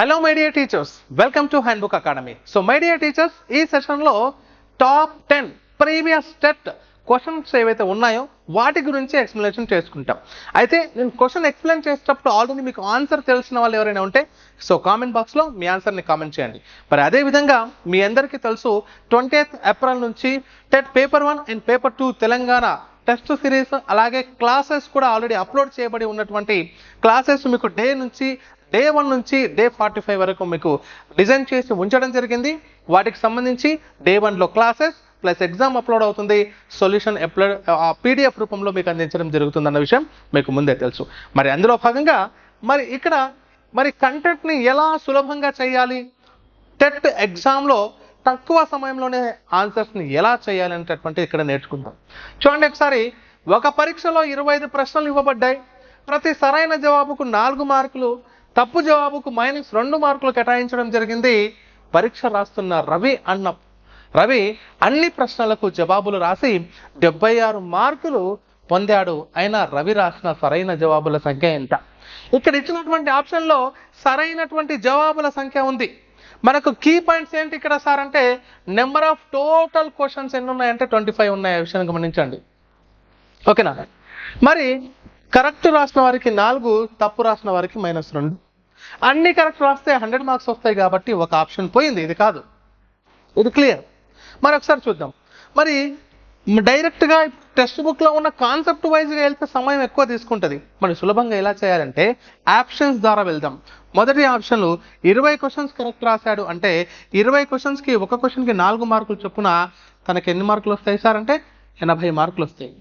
Hello my dear teachers welcome to hand book academy so my dear teachers ఈ సెషన్లో top ten previous TET questions ఏవైతే ఉన్నాయో వాటి గురించి ఎక్స్ప్లెనేషన్ చేసుకుంటాం. అయితే నేను క్వశ్చన్ ఎక్స్ప్లెయిన్ చేసేటప్పుడు ఆల్రెడీ మీకు ఆన్సర్ తెలిసిన వాళ్ళు ఎవరైనా ఉంటే సో కామెంట్ బాక్స్లో మీ ఆన్సర్ని కామెంట్ చేయండి. మరి అదే విధంగా మీ అందరికీ తెలుసు ట్వంటీ ఏప్రిల్ నుంచి TET paper one and paper two Telangana test series అలాగే క్లాసెస్ కూడా ఆల్రెడీ అప్లోడ్ చేయబడి ఉన్నటువంటి క్లాసెస్ మీకు డే నుంచి డే వన్ నుంచి డే ఫార్టీ ఫైవ్ వరకు మీకు డిజైన్ చేసి ఉంచడం జరిగింది. వాటికి సంబంధించి డే వన్లో క్లాసెస్ ప్లస్ ఎగ్జామ్ అప్లోడ్ అవుతుంది. సొల్యూషన్ అప్లోడ్ పీడిఎఫ్ రూపంలో మీకు అందించడం జరుగుతుందన్న విషయం మీకు ముందే తెలుసు. మరి అందులో భాగంగా మరి ఇక్కడ మరి కంటెంట్ని ఎలా సులభంగా చేయాలి? టెట్ ఎగ్జామ్లో తక్కువ సమయంలోనే ఆన్సర్స్ని ఎలా చేయాలి అనేటటువంటి ఇక్కడ నేర్చుకుందాం. చూడండి ఒకసారి ఒక పరీక్షలో ఇరవై ఐదు ప్రశ్నలు ఇవ్వబడ్డాయి. ప్రతి సరైన జవాబుకు నాలుగు మార్కులు తప్పు జవాబుకు మైనస్ రెండు మార్కులు కేటాయించడం జరిగింది. పరీక్ష రాస్తున్న రవి అన్న. రవి అన్ని ప్రశ్నలకు జవాబులు రాసి డెబ్బై ఆరు మార్కులు పొందాడు. అయినా రవి రాసిన సరైన జవాబుల సంఖ్య ఎంత? ఇక్కడ ఇచ్చినటువంటి ఆప్షన్లో సరైనటువంటి జవాబుల సంఖ్య ఉంది. మనకు కీ పాయింట్స్ ఏంటి ఇక్కడ సార్ అంటే నెంబర్ ఆఫ్ టోటల్ క్వశ్చన్స్ ఎన్ని ఉన్నాయంటే ట్వంటీ ఫైవ్ ఉన్నాయి. ఆ విషయాన్ని గమనించండి. ఓకేనా? మరి కరెక్ట్ రాసిన వారికి నాలుగు తప్పు రాసిన వారికి మైనస్ రెండు. అన్ని కరెక్ట్ రాస్తే హండ్రెడ్ మార్క్స్ వస్తాయి కాబట్టి ఒక ఆప్షన్ పోయింది ఇది కాదు. ఇది క్లియర్ మరి ఒకసారి చూద్దాం. మరి డైరెక్ట్గా టెక్స్ట్ బుక్లో ఉన్న కాన్సెప్ట్ వైజ్గా వెళ్తే సమయం ఎక్కువ తీసుకుంటుంది. మరి సులభంగా ఎలా చేయాలంటే ఆప్షన్స్ ద్వారా వెళ్దాం. మొదటి ఆప్షన్లు ఇరవై క్వశ్చన్స్ కరెక్ట్ రాశాడు అంటే ఇరవై క్వశ్చన్స్కి ఒక క్వశ్చన్కి నాలుగు మార్కులు చొప్పున తనకి ఎన్ని మార్కులు వస్తాయి సార్ అంటే ఎనభై మార్కులు వస్తాయి.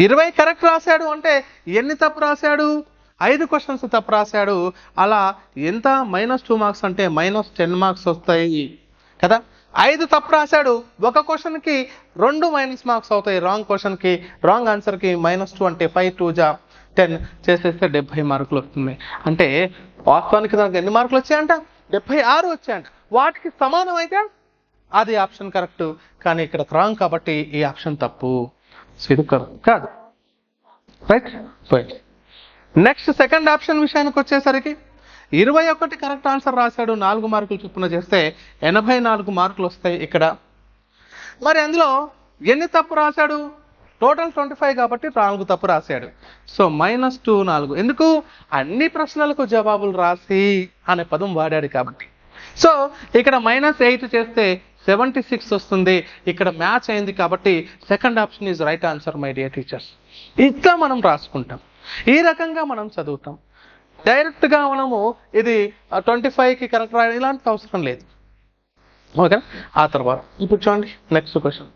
ఇరవై కరెక్ట్ రాశాడు అంటే ఎన్ని తప్పు రాశాడు? ఐదు క్వశ్చన్స్ తప్పు రాశాడు. అలా ఎంత మైనస్ టూ మార్క్స్ అంటే మైనస్ టెన్ మార్క్స్ వస్తాయి కదా? ఐదు తప్పు రాశాడు. ఒక క్వశ్చన్కి రెండు మైనస్ మార్క్స్ అవుతాయి. రాంగ్ క్వశ్చన్కి రాంగ్ ఆన్సర్కి మైనస్ టూ అంటే ఫైవ్ టూ జా టెన్ చేసేస్తే డెబ్బై మార్కులు వస్తుంది అంటే వాస్తవానికి దానికి ఎన్ని మార్కులు వచ్చాయంట? డెబ్బై ఆరు వచ్చాయంట. వాటికి సమానం అయితే అది ఆప్షన్ కరెక్ట్ కానీ ఇక్కడ రాంగ్ కాబట్టి ఈ ఆప్షన్ తప్పు. సో ఇది కాదు. Right right next second option విషయానికి వచ్చేసరికి ఇరవై ఒకటి కరెక్ట్ ఆన్సర్ రాశాడు నాలుగు మార్కులు చొప్పున చేస్తే ఎనభై నాలుగు మార్కులు వస్తాయి ఇక్కడ. మరి అందులో ఎన్ని తప్పు రాశాడు? టోటల్ ట్వంటీ ఫైవ్ కాబట్టి నాలుగు తప్పు రాశాడు. సో మైనస్ టూ నాలుగు. ఎందుకు? అన్ని ప్రశ్నలకు జవాబులు రాసి అనే పదం వాడాడు కాబట్టి. సో ఇక్కడ మైనస్ ఎయిట్ చేస్తే సెవెంటీ సిక్స్ వస్తుంది. ఇక్కడ మ్యాచ్ అయింది కాబట్టి second option is right answer my dear teachers. ఇట్లా మనం రాసుకుంటాం. ఈ రకంగా మనం చదువుతాం. డైరెక్ట్గా మనము ఇది ట్వంటీ ఫైవ్కి కరెక్ట్ రాయడం ఇలాంటి అవసరం లేదు. ఓకే ఆ తర్వాత ఇప్పుడు చూడండి నెక్స్ట్ క్వశ్చన్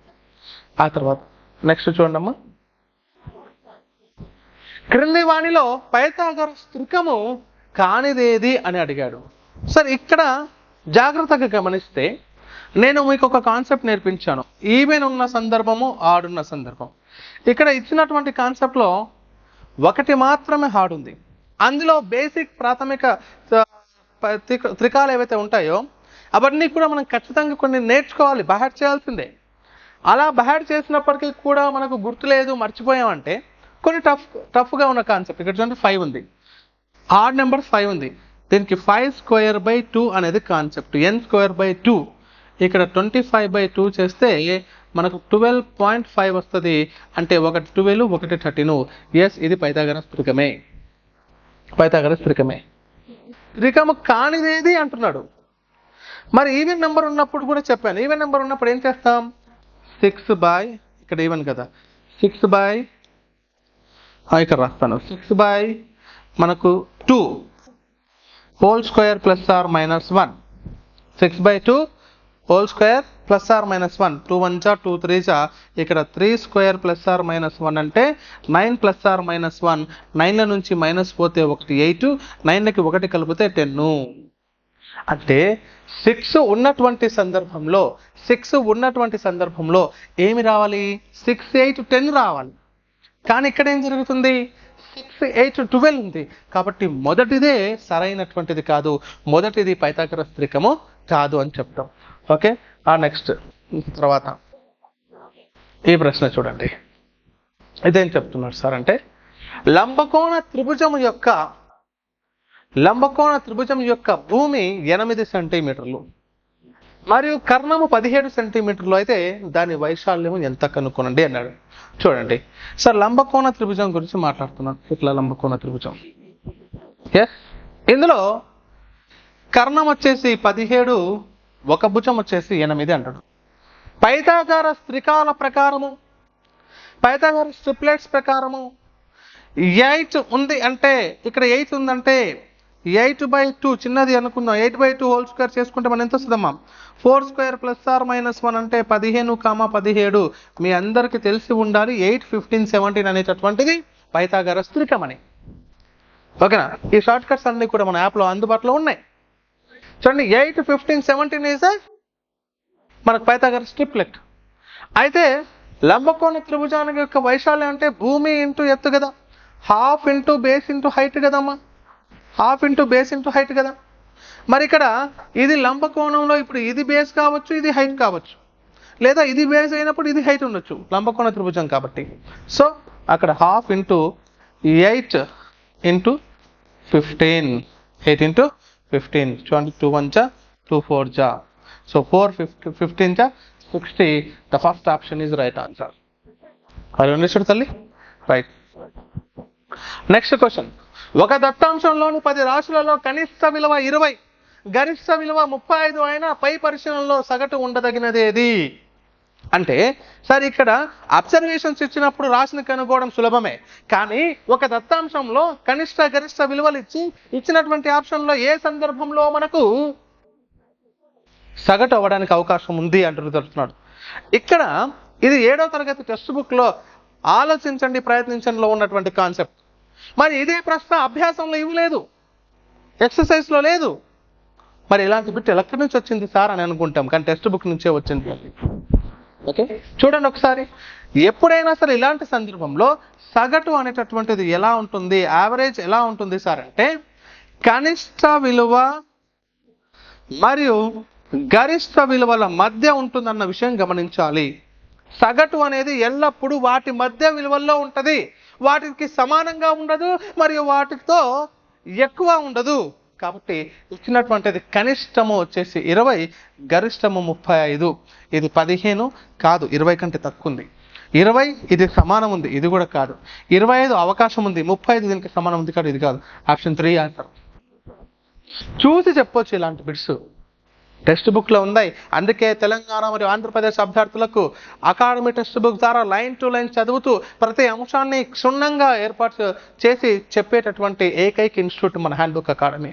ఆ తర్వాత నెక్స్ట్ చూడండి అమ్మా. క్రింది వాణిలో పైతాగర త్రికము కానిదేది అని అడిగాడు. సార్ ఇక్కడ జాగ్రత్తగా గమనిస్తే నేను మీకు ఒక కాన్సెప్ట్ నేర్పించాను. ఈమెన్ ఉన్న సందర్భము ఆడున్న సందర్భం. ఇక్కడ ఇచ్చినటువంటి కాన్సెప్ట్లో ఒకటి మాత్రమే హార్డ్ ఉంది అందులో బేసిక్ ప్రాథమిక త్రికాలు ఏవైతే ఉంటాయో అవన్నీ కూడా మనం ఖచ్చితంగా కొన్ని నేర్చుకోవాలి బహాట్ చేయాల్సిందే. అలా బహాట్ చేసినప్పటికీ కూడా మనకు గుర్తులేదు మర్చిపోయామంటే కొన్ని టఫ్ టఫ్గా ఉన్న కాన్సెప్ట్. ఇక్కడ చూడండి ఫైవ్ ఉంది. ఆడ్ నెంబర్ ఫైవ్ ఉంది. దీనికి ఫైవ్ స్క్వేర్ బై టూ అనేది concept. N square by two ఇక్కడ ట్వంటీ ఫైవ్ బై టూ చేస్తే మనకు ట్వెల్వ్ పాయింట్ ఫైవ్ వస్తుంది. అంటే ఒకటి ట్వెల్వ్ ఒకటి థర్టీన్ ఎస్ ఇది పైథాగరస్ త్రికమే పైథాగరస్ త్రికమే త్రికము కానిదేది అంటున్నాడు. మరి ఈవెన్ నెంబర్ ఉన్నప్పుడు కూడా చెప్పాను. ఈవెన్ నెంబర్ ఉన్నప్పుడు ఏం చేస్తాం? సిక్స్ బై ఇక్కడ ఈవెన్ కదా. సిక్స్ బై ఇక్కడ రాస్తాను. సిక్స్ బై మనకు two whole square plus or minus one six by two whole square plus or minus one two one జా టూ త్రీ జా ఇక్కడ three square plus or minus one అంటే nine plus or minus one నైన్ల నుంచి minus పోతే ఒకటి eight నైన్లకి ఒకటి కలిపితే ten అంటే సిక్స్ ఉన్నటువంటి సందర్భంలో సిక్స్ ఉన్నటువంటి సందర్భంలో ఏమి రావాలి? సిక్స్ ఎయిట్ టెన్ రావాలి. కానీ ఇక్కడ ఏం జరుగుతుంది? సిక్స్ ఎయిట్ ట్వెల్వ్ ఉంది. కాబట్టి మొదటిదే సరైనటువంటిది కాదు. మొదటిది పైతాకరస్త్రికము కాదు అని చెప్తాం. ఓకే? ఆ నెక్స్ట్ తర్వాత ఈ ప్రశ్న చూడండి. ఇదేం చెప్తున్నారు సార్ అంటే లంబకోణ త్రిభుజం యొక్క లంబకోణ త్రిభుజం యొక్క భూమి ఎనిమిది సెంటీమీటర్లు. మరియు కర్ణము పదిహేడు సెంటీమీటర్లు అయితే దాని వైశాల్యం ఎంత కనుక్కోనండి అన్నాడు. చూడండి. సార్ లంబకోణ త్రిభుజం గురించి మాట్లాడుతున్నాను. ఇట్లా లంబకోణ త్రిభుజం? ఎస్ ఇందులో కర్ణం వచ్చేసి పదిహేడు ఒక భుజం వచ్చేసి ఎనిమిది అంటాడు. పైతాగార త్రికాల ప్రకారము పైతాగార స్ట్రిప్లెట్స్ ప్రకారము ఎయిట్ ఉంది అంటే ఇక్కడ ఎయిట్ ఉందంటే ఎయిట్ బై టూ చిన్నది అనుకుందాం. Eight by two whole square చేసుకుంటే మనం ఎంత వస్తుందమ్మా? Four square plus or minus one అంటే పదిహేను కామా పదిహేడు. మీ అందరికీ తెలిసి ఉండాలి ఎయిట్ ఫిఫ్టీన్ సెవెంటీన్ అనేటటువంటిది పైతాగార త్రికమని ఓకేనా? ఈ షార్ట్ కట్స్ అన్నీ కూడా మన యాప్లో అందుబాటులో ఉన్నాయి. చూడండి ఎయిట్ ఫిఫ్టీన్ సెవెంటీన్ ఈజ్ మనకు పైథాగరస్ ట్రిప్లెట్ అయితే లంబకోణ త్రిభుజానికి యొక్క వైశాల్యం అంటే భూమి ఇంటూ ఎత్తు కదా? Half into base into height కదమ్మా? Half into base into height కదా? మరి ఇక్కడ ఇది లంబకోణంలో ఇప్పుడు ఇది బేస్ కావచ్చు ఇది హైట్ కావచ్చు. లేదా ఇది బేస్ అయినప్పుడు ఇది హైట్ ఉండొచ్చు లంబకోణ త్రిభుజం కాబట్టి. సో అక్కడ half into eight into fifteen eight into fifteen. చూడండి టూ వన్ జా టూ ఫోర్ జా సో ఫోర్ ఫిఫ్టీ ఫిఫ్టీన్ జా sixty the first option is right answer అది ఉండేసాడు తల్లి? రైట్ నెక్స్ట్ క్వశ్చన్ ఒక దత్తాంశంలోని పది రాశులలో కనిష్ట విలువ ఇరవై గరిష్ట విలువ ముప్పై ఐదు అయినా పై పరిశీలనలో సగటు ఉండదగినది ఏది? అంటే సార్ ఇక్కడ అబ్జర్వేషన్స్ ఇచ్చినప్పుడు రాశిని కనుక్కోవడం సులభమే. కానీ ఒక దత్తాంశంలో కనిష్ట గరిష్ట విలువలు ఇచ్చి ఇచ్చినటువంటి ఆప్షన్లో ఏ సందర్భంలో మనకు సగటు అవ్వడానికి అవకాశం ఉంది అంటూ తెలుస్తున్నాడు ఇక్కడ ఇది ఏడో తరగతి టెక్స్ట్ బుక్లో ఆలోచించండి ప్రయత్నించండిలో ఉన్నటువంటి కాన్సెప్ట్. మరి ఇదే ప్రశ్న అభ్యాసంలో ఇవ్వలేదు ఎక్సర్సైజ్లో లేదు. మరి ఇలాంటి బిట్ ఎక్కడి నుంచి వచ్చింది సార్ అని అనుకుంటాం కానీ టెక్స్ట్ బుక్ నుంచే వచ్చింది. అది ఓకే? చూడండి ఒకసారి. ఎప్పుడైనా సరే ఇలాంటి సందర్భంలో సగటు అనేటటువంటిది ఎలా ఉంటుంది? యావరేజ్ ఎలా ఉంటుంది సార్ అంటే కనిష్ట విలువ మరియు గరిష్ట విలువల మధ్య ఉంటుందన్న విషయం గమనించాలి. సగటు అనేది ఎల్లప్పుడూ వాటి మధ్య విలువల్లో ఉంటుంది. వాటికి సమానంగా ఉండదు మరియు వాటితో ఎక్కువ ఉండదు. కాబట్టి ఇచ్చినటువంటిది కనిష్టము వచ్చేసి ఇరవై గరిష్టము ముప్పై ఐదు. ఇది పదిహేను కాదు ఇరవై కంటే తక్కువ ఉంది ఇరవై ఇది సమానం ఉంది ఇది కూడా కాదు. ఇరవై ఐదు అవకాశం ఉంది ముప్పై ఐదు దీనికి సమానం ఉంది కాదు ఇది కాదు. Option three answer. చూసి చెప్పొచ్చు ఇలాంటి బిట్స్. టెక్స్ట్ బుక్లో ఉన్నాయి. అందుకే తెలంగాణ మరియు ఆంధ్రప్రదేశ్ అభ్యర్థులకు అకాడమీ టెక్స్ట్ బుక్ ద్వారా లైన్ టు లైన్ చదువుతూ ప్రతి అంశాన్ని క్షుణ్ణంగా ఏర్పాటు చేసి చెప్పేటటువంటి ఏకైక ఇన్స్టిట్యూట్ మన హ్యాండ్ బుక్ అకాడమీ.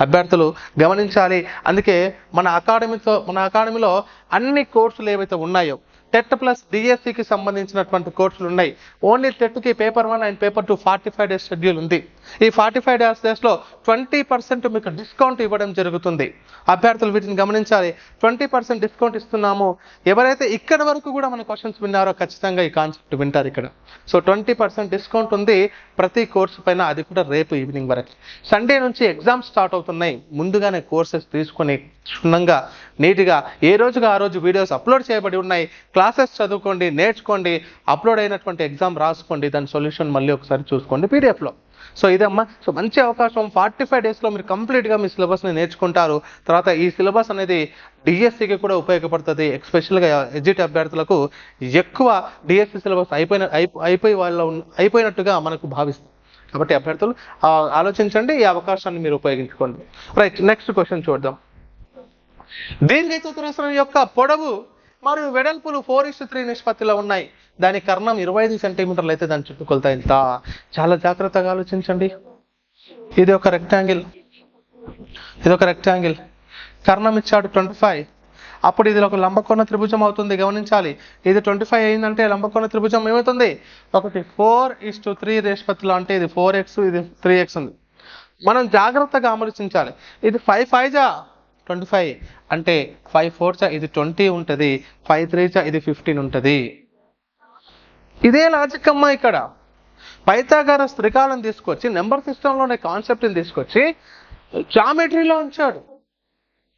అభ్యర్థులు గమనించాలి. అందుకే మన అకాడమీతో మన అకాడమీలో అన్ని కోర్సులు ఏవైతే ఉన్నాయో టెట్ ప్లస్ డిఎస్సికి సంబంధించినటువంటి కోర్సులు ఉన్నాయి. Only టెట్కి paper one and paper two forty five days schedule ఉంది. ఈ ఫార్టీ ఫైవ్ డేస్ డేస్లో ట్వంటీ పర్సెంట్ మీకు డిస్కౌంట్ ఇవ్వడం జరుగుతుంది. అభ్యర్థులు వీటిని గమనించాలి. ట్వంటీ పర్సెంట్ డిస్కౌంట్ ఇస్తున్నాము. ఎవరైతే ఇక్కడ వరకు కూడా మన క్వశ్చన్స్ విన్నారో ఖచ్చితంగా ఈ కాన్సెప్ట్ వింటారు ఇక్కడ. సో ట్వంటీ పర్సెంట్ డిస్కౌంట్ ఉంది. ప్రతి కోర్సు పైన అది కూడా రేపు ఈవినింగ్ వరకు. సండే నుంచి ఎగ్జామ్స్ స్టార్ట్ అవుతున్నాయి. ముందుగానే కోర్సెస్ తీసుకొని క్షుణ్ణంగా నీట్గా ఏ రోజుగా ఆ రోజు వీడియోస్ అప్లోడ్ చేయబడి ఉన్నాయి. క్లాసెస్ చదువుకోండి నేర్చుకోండి అప్లోడ్ అయినటువంటి ఎగ్జామ్ రాసుకోండి దాని సొల్యూషన్ మళ్ళీ ఒకసారి చూసుకోండి పీడిఎఫ్లో. సో ఇదమ్మా సో మంచి అవకాశం. ఫార్టీ ఫైవ్ డేస్లో మీరు కంప్లీట్గా మీ సిలబస్ని నేర్చుకుంటారు. తర్వాత ఈ సిలబస్ అనేది డిఎస్సికి కూడా ఉపయోగపడుతుంది. ఎస్పెషల్గా ఎగ్జిట్ అభ్యర్థులకు ఎక్కువ డిఎస్సి సిలబస్ అయిపోయిన అయిపోయి వాళ్ళ అయిపోయినట్టుగా మనకు భావిస్తాం కాబట్టి అభ్యర్థులు ఆలోచించండి ఈ అవకాశాన్ని మీరు ఉపయోగించుకోండి. రైట్ నెక్స్ట్ క్వశ్చన్ చూద్దాం. దీర్ఘ చతురస్రం యొక్క పొడవు మరియు వెడల్పులు ఫోర్ ఇస్ త్రీ నిష్పత్తిలో ఉన్నాయి. దాని కర్ణం ఇరవై ఐదు సెంటీమీటర్లు అయితే దాని చుట్టుకొలత ఎంత చాలా జాగ్రత్తగా ఆలోచించండి. ఇది ఒక రెక్టాంగిల్ ఇది ఒక రెక్టాంగిల్ కర్ణం ఇచ్చాడు ట్వంటీ ఫైవ్ అప్పుడు ఇది ఒక లంబకోణ త్రిభుజం అవుతుంది. గమనించాలి. ఇది ట్వంటీ ఫైవ్ అయిందంటే లంబకోణ త్రిభుజం ఏమవుతుంది? ఒకటి ఫోర్ ఇస్ టు త్రీ నిష్పత్తిలో అంటే ఇది ఫోర్ ఎక్స్ ఇది త్రీ ఎక్స్ ఉంది. మనం జాగ్రత్తగా ఆలోచించాలి. ఇది ఫైవ్ ఫైవ్ జా? ట్వంటీ ఫైవ్ అంటే ఫైవ్ ఫోర్ ఇది ట్వంటీ ఉంటుంది ఫైవ్ త్రీచా ఇది ఫిఫ్టీన్ ఉంటుంది. ఇదే లాజిక్ అమ్మా ఇక్కడ. పైథాగరస్ త్రికాలం తీసుకొచ్చి నెంబర్ సిస్టంలోనే కాన్సెప్ట్ని తీసుకొచ్చి జామెట్రీలో ఉంచాడు.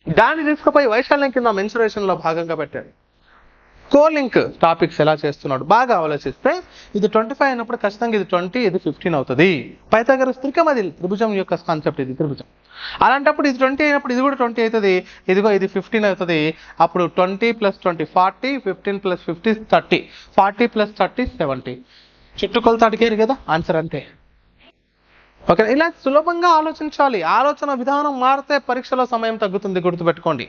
దాన్ని తీసుకుపోయి వైశాల్యం కింద మెన్సురేషన్లో భాగంగా పెట్టాడు. కోలింక్ టాపిక్స్ ఎలా చేస్తున్నాడు? బాగా ఆలోచిస్తే ఇది ట్వంటీ ఫైవ్ అయినప్పుడు ఖచ్చితంగా ఇది ట్వంటీ ఇది ఫిఫ్టీన్ అవుతుంది. పైథాగరస్ త్రికం అది త్రిభుజం యొక్క కాన్సెప్ట్ ఇది త్రిభుజం. అలాంటప్పుడు ఇది ట్వంటీ అయినప్పుడు ఇది కూడా ట్వంటీ అవుతుంది. ఇదిగో ఇది ఫిఫ్టీన్ అవుతుంది. అప్పుడు twenty plus twenty forty fifteen plus fifty thirty forty plus thirty seventy చుట్టుకొలత అడిగారు కదా? ఆన్సర్ అంతే. ఓకే ఇలా సులభంగా ఆలోచించాలి. ఆలోచన విధానం మారితే పరీక్షలో సమయం తగ్గుతుంది గుర్తుపెట్టుకోండి.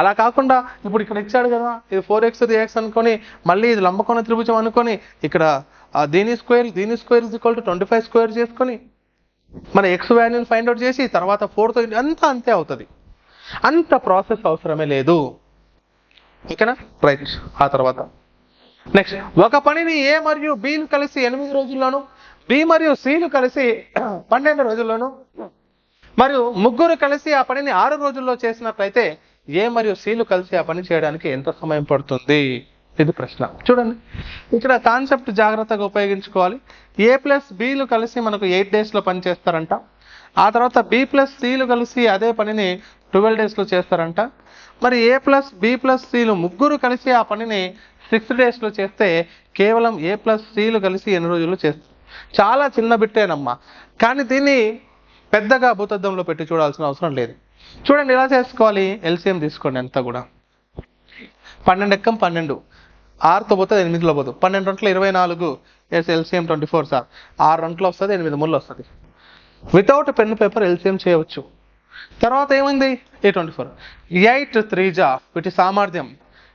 అలా కాకుండా ఇప్పుడు ఇక్కడ ఇచ్చాడు కదా ఇది ఫోర్ ఎక్స్ త్రీ ఎక్స్ అనుకొని మళ్ళీ ఇది లంబకోణ త్రిభుజం అనుకొని ఇక్కడ దీని స్క్వేర్ దీని square is equal to twenty five square చేసుకొని మన ఎక్స్ వాల్యూని ఫైండ్ అవుట్ చేసి తర్వాత ఫోర్త్ అంతా అంతే అవుతుంది. అంత ప్రాసెస్ అవసరమే లేదు. ఓకేనా? రైట్ ఆ తర్వాత. నెక్స్ట్ ఒక పనిని ఏ మరియు బిలు కలిసి ఎనిమిది రోజుల్లోను బి మరియు సిలు కలిసి పన్నెండు రోజుల్లోను మరియు ముగ్గురు కలిసి ఆ పనిని ఆరు రోజుల్లో చేసినట్లయితే ఏ మరియు సీలు కలిసి ఆ పని చేయడానికి ఎంత సమయం పడుతుంది? ఇది ప్రశ్న. చూడండి. ఇక్కడ కాన్సెప్ట్ జాగ్రత్తగా ఉపయోగించుకోవాలి. ఏ ప్లస్ బిలు కలిసి మనకు ఎయిట్ డేస్లో పని చేస్తారంట. ఆ తర్వాత బి ప్లస్ సిలు కలిసి అదే పనిని ట్వెల్వ్ డేస్లో చేస్తారంట. మరి ఏ ప్లస్ బి ప్లస్ సిలు ముగ్గురు కలిసి ఆ పనిని సిక్స్ డేస్లో చేస్తే కేవలం ఏ ప్లస్ సిలు కలిసి ఎన్ని రోజుల్లో చేస్తారు చాలా చిన్న బిట్టేనమ్మా. కానీ దీన్ని పెద్దగా భూతద్దంలో పెట్టి చూడాల్సిన అవసరం లేదు. చూడండి ఎలా చేసుకోవాలి? ఎల్సిఎం తీసుకోండి ఎంత కూడా. పన్నెండు ఎక్కం పన్నెండు. ఆరుతో పోతుంది ఎనిమిదిలో పోతుంది పన్నెండు రెంట్ల ఇరవై నాలుగు. Yes LCM twenty four sir ఆరు రెంట్లో వస్తుంది ఎనిమిది ముళ్ళు వస్తుంది. వితౌట్ పెన్ పేపర్ ఎల్సిఎం చేయవచ్చు. తర్వాత ఏమైంది? A twenty four eight three జా వీటి సామర్థ్యం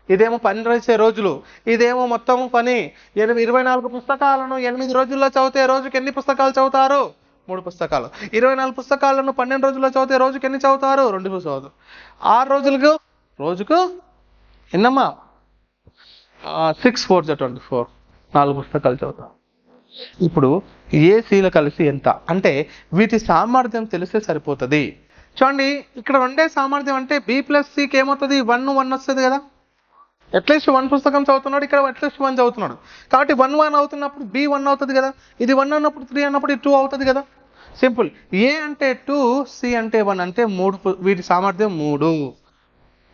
ఇదేమో పని చేసే రోజులు. ఇదేమో మొత్తం పని. ఎనిమిది ఇరవై నాలుగు పుస్తకాలను ఎనిమిది రోజుల్లో చదివితే రోజుకి ఎన్ని పుస్తకాలు చదువుతారు? మూడు పుస్తకాలు. ఇరవై నాలుగు పుస్తకాలను పన్నెండు రోజుల్లో చదివితే రోజుకి ఎన్ని చదువుతారు? రెండు చదువుతారు. ఆరు రోజులకు రోజుకు ఎన్నమ్మా? సిక్స్ ఫోర్ జా ట్వంటీ ఫోర్ నాలుగు పుస్తకాలు చదువుతాం. ఇప్పుడు ఏ సీలు కలిసి ఎంత? అంటే వీటి సామర్థ్యం తెలిస్తే సరిపోతుంది. చూడండి ఇక్కడ ఉండే సామర్థ్యం అంటే బి ప్లస్ సికి ఏమవుతుంది? వన్ వన్ వస్తుంది కదా. అట్లీస్ట్ వన్ పుస్తకం చదువుతున్నాడు ఇక్కడ అట్లీస్ట్ వన్ చదువుతున్నాడు. కాబట్టి వన్ వన్ అవుతున్నప్పుడు బి వన్ అవుతుంది కదా. ఇది వన్ అన్నప్పుడు త్రీ అన్నప్పుడు ఇది టూ అవుతుంది కదా. సింపుల్ ఏ అంటే టూ సి అంటే వన్ అంటే మూడు వీటి సామర్థ్యం మూడు.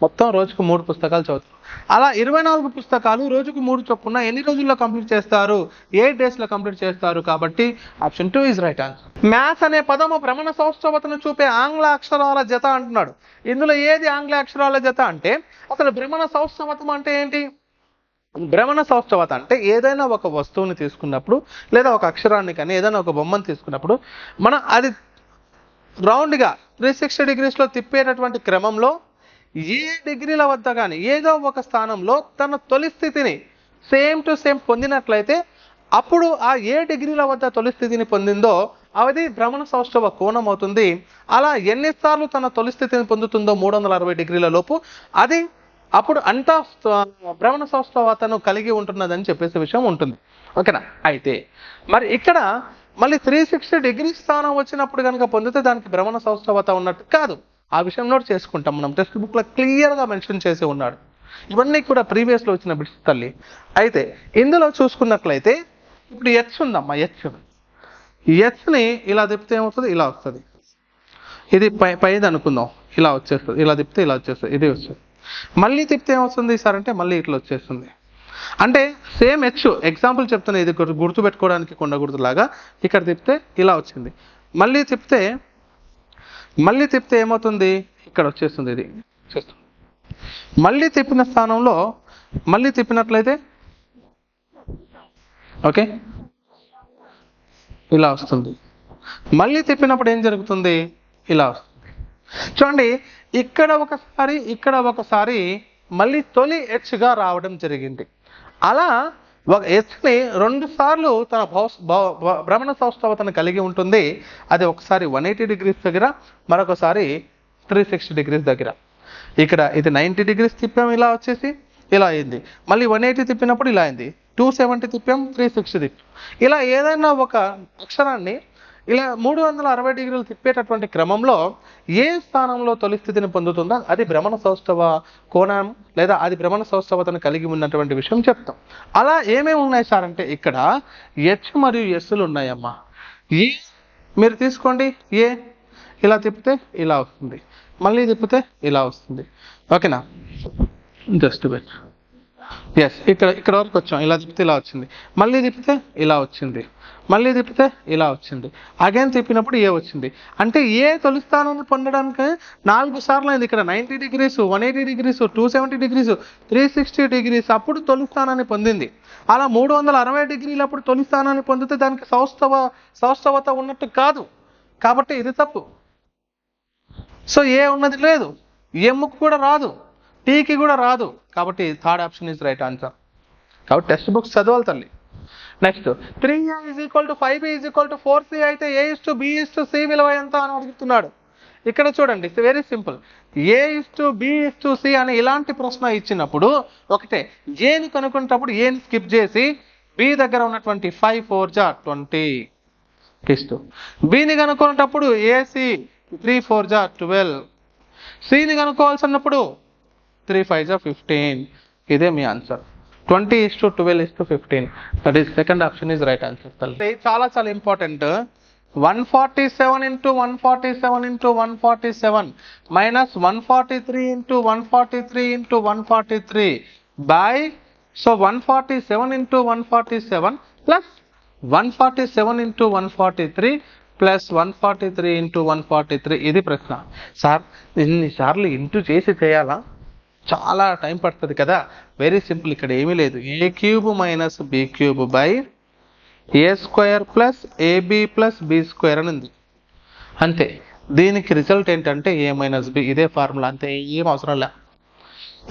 మొత్తం రోజుకు మూడు పుస్తకాలు చదువుతారు అలా ఇరవై నాలుగు పుస్తకాలు రోజుకు మూడు చొప్పున ఎన్ని రోజుల్లో కంప్లీట్ చేస్తారు? ఏ డేస్లో కంప్లీట్ చేస్తారు కాబట్టి option two is right answer. Maths అనే పదము భ్రమణ సౌష్ఠవతను చూపే ఆంగ్ల అక్షరాల జత అంటున్నాడు. ఇందులో ఏది ఆంగ్ల అక్షరాల జత అంటే అసలు భ్రమణ సౌష్ఠవతం అంటే ఏంటి? భ్రమణ సౌష్ఠవత అంటే ఏదైనా ఒక వస్తువుని తీసుకున్నప్పుడు లేదా ఒక అక్షరాన్ని కానీ ఏదైనా ఒక బొమ్మను తీసుకున్నప్పుడు మనం అది రౌండ్గా త్రీ సిక్స్టీ డిగ్రీస్లో తిప్పేటటువంటి క్రమంలో ఏ డిగ్రీల వద్ద కానీ ఏదో ఒక స్థానంలో తన తొలి స్థితిని సేమ్ టు సేమ్ పొందినట్లయితే అప్పుడు ఆ ఏ డిగ్రీల వద్ద తొలి స్థితిని పొందిందో అది భ్రమణ సౌష్ఠవ కోణం అవుతుంది. అలా ఎన్నిసార్లు తన తొలి స్థితిని పొందుతుందో మూడు వందల అరవై డిగ్రీల లోపు అది అప్పుడు అంతా భ్రమణ సౌష్ఠవతను కలిగి ఉంటున్నదని చెప్పేసే విషయం ఉంటుంది. ఓకేనా? అయితే మరి ఇక్కడ మళ్ళీ త్రీ సిక్స్టీ డిగ్రీ స్థానం వచ్చినప్పుడు కనుక పొందితే దానికి భ్రమణ సౌష్ఠవత ఉన్నట్టు కాదు. ఆ విషయం నోట్ చేసుకుంటాం మనం. టెక్స్ట్ బుక్లో క్లియర్గా మెన్షన్ చేసి ఉన్నాడు. ఇవన్నీ కూడా ప్రీవియస్లో వచ్చిన బిడ్స్ తల్లి. అయితే ఇందులో చూసుకున్నట్లయితే ఇప్పుడు ఎచ్ ఉందమ్మా ఎచ్ ఎచ్ని ఇలా తిప్పితే ఏమవుతుంది? ఇలా వస్తుంది. ఇది పై పైది అనుకుందాం. ఇలా వచ్చేస్తుంది. ఇలా తిప్పితే ఇలా వచ్చేస్తుంది. ఇది వస్తుంది. మళ్ళీ తిప్పితే ఏమొస్తుంది సార్ అంటే మళ్ళీ ఇట్లా వచ్చేస్తుంది. అంటే సేమ్ హెచ్ ఎగ్జాంపుల్ చెప్తున్నా ఇది గుర్తు గుర్తుపెట్టుకోవడానికి కొండ గుర్తులాగా ఇక్కడ తిప్పితే ఇలా వచ్చింది. మళ్ళీ తిప్పితే మళ్ళీ తిప్పితే ఏమవుతుంది? ఇక్కడ వచ్చేస్తుంది ఇది. వచ్చేస్తుంది. మళ్ళీ తిప్పిన స్థానంలో మళ్ళీ తిప్పినట్లయితే? ఓకే? ఇలా వస్తుంది. మళ్ళీ తిప్పినప్పుడు ఏం జరుగుతుంది? ఇలా వస్తుంది. చూడండి ఇక్కడ ఒకసారి ఇక్కడ ఒకసారి మళ్ళీ తొలి హెచ్గా రావడం జరిగింది. అలా ఒక హెచ్ని రెండుసార్లు తన భౌస్ భ్రమణ సౌష్ఠవతను కలిగి ఉంటుంది. అది ఒకసారి వన్ ఎయిటీ డిగ్రీస్ దగ్గర మరొకసారి త్రీ సిక్స్టీ డిగ్రీస్ దగ్గర. ఇక్కడ ఇది నైంటీ డిగ్రీస్ తిప్పాం ఇలా వచ్చేసి ఇలా అయింది. మళ్ళీ వన్ ఎయిటీ తిప్పినప్పుడు ఇలా అయింది. టూ సెవెంటీ తిప్పాం త్రీ సిక్స్టీ తిప్పాం. ఇలా ఏదైనా ఒక అక్షరాన్ని ఇలా మూడు వందల అరవై డిగ్రీలు తిప్పేటటువంటి క్రమంలో ఏ స్థానంలో తొలి స్థితిని పొందుతుందో అది భ్రమణ సౌష్ఠవ కోణం లేదా అది భ్రమణ సౌష్ఠవతను కలిగి ఉన్నటువంటి విషయం చెప్తాం. అలా ఏమేమి ఉన్నాయి సార్ అంటే ఇక్కడ హెచ్ మరియు ఎస్లు ఉన్నాయమ్మా. ఏ మీరు తీసుకోండి. ఏ ఇలా తిప్పితే ఇలా వస్తుంది. మళ్ళీ తిప్పితే ఇలా వస్తుంది. ఓకేనా? జస్ట్ బెట్ ఎస్ ఇక్కడ ఇక్కడ వరకు వచ్చాం. ఇలా తిప్పితే ఇలా వచ్చింది. మళ్ళీ తిప్పితే ఇలా వచ్చింది. మళ్ళీ తిప్పితే ఇలా వచ్చింది. అగైన్ తిప్పినప్పుడు ఏ వచ్చింది? అంటే ఏ తొలి స్థానాన్ని పొందడానికి నాలుగు సార్లు అయింది. ఇక్కడ ninety degrees one eighty degrees two seventy degrees three sixty degrees అప్పుడు తొలి స్థానాన్ని పొందింది. అలా మూడు వందల అరవై డిగ్రీలప్పుడు తొలి స్థానాన్ని పొందితే దానికి సౌస్తవ సౌస్తవత ఉన్నట్టు కాదు. కాబట్టి ఇది తప్పు. సో ఏ ఉన్నది లేదు. ఎమ్ముకు కూడా రాదు. టీకి కూడా రాదు. కాబట్టి third option is right answer కాబట్టి టెక్స్ట్ బుక్స్ చదవాలి తల్లి. Next three A is equal to five B is equal to four C అయితే A is to B is to C విలువ ఎంత అని అడుగుతున్నాడు. ఇక్కడ చూడండి it's very simple A is to B is to C అని ఇలాంటి ప్రశ్న ఇచ్చినప్పుడు ఒకటే ఏని కనుక్కునేటప్పుడు ఏని స్కిప్ చేసి బి దగ్గర ఉన్నటువంటి ఫైవ్ ఫోర్ జా ట్వంటీ ఇస్తూ బిని కనుక్కునేటప్పుడు ఏసి త్రీ ఫోర్ జా ట్వెల్వ్ సిని కనుక్కోవాల్సినప్పుడు త్రీ ఫైవ్ జా ఫిఫ్టీన్ ఇదే మీ answer twenty is to twelve is to fifteen that is second option is right answer చాలా చాలా important one forty seven into one forty seven into one forty seven minus one forty three into one forty three into one forty three by so one forty seven into one forty seven plus one forty seven into one forty three plus one forty three into one forty three ఇది ప్రశ్న. Sir ఇన్నిసార్లు into చేసి చేయాలా? చాలా time పడుతుంది కదా. Very simple ఇక్కడ ఏమీ లేదు. A cube minus B cube by A square plus AB plus B square అని ఉంది. అంతే. దీనికి రిజల్ట్ ఏంటంటే ఏ మైనస్ బి ఇదే ఫార్ములా అంతే. ఏం అవసరం లే.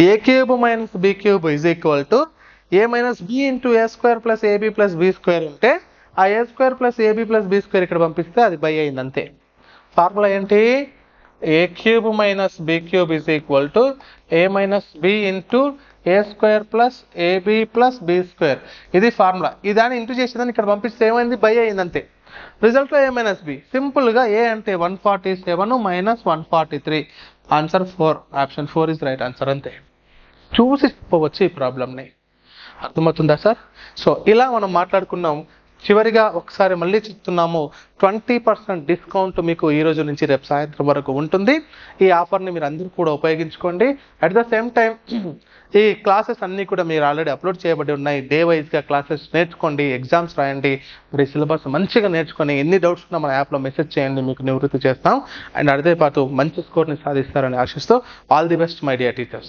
A cube minus B cube is equal to A minus B into A square plus AB plus B square ఉంటే ఆ A square plus AB plus B square ఇక్కడ పంపిస్తే అది బై అయింది. అంతే. ఫార్ములా ఏంటి? A cube minus B cube is equal to A minus B into A square plus AB plus B square ఇది formula ఇదాన్ని ఇంటూ చేసేదాన్ని ఇక్కడ పంపిస్తే ఏమైంది? బై అయింది అంతే రిజల్ట్లో ఏ మైనస్ బి సింపుల్గా ఏ అంటే one forty seven minus one forty three answer four option four is right answer అంతే. చూసి పోవచ్చు ఈ ప్రాబ్లమ్ని అర్థమవుతుందా సార్ సో ఇలా మనం మాట్లాడుకున్నాం. చివరిగా ఒకసారి మళ్ళీ చెప్తున్నాము ట్వంటీ పర్సెంట్ డిస్కౌంట్ మీకు ఈ రోజు నుంచి రేపు సాయంత్రం వరకు ఉంటుంది. ఈ ఆఫర్ని మీరు అందరూ కూడా ఉపయోగించుకోండి. అట్ ద సేమ్ టైం ఈ క్లాసెస్ అన్నీ కూడా మీరు ఆల్రెడీ అప్లోడ్ చేయబడి ఉన్నాయి. డే వైజ్గా క్లాసెస్ నేర్చుకోండి ఎగ్జామ్స్ రాయండి మరి సిలబస్ మంచిగా నేర్చుకొని ఎన్ని డౌట్స్ ఉన్నా మన యాప్లో మెసేజ్ చేయండి మీకు నివృత్తి చేస్తాం. అండ్ అదే పాటు మంచి స్కోర్ని సాధిస్తారని ఆశిస్తూ all the best my dear teachers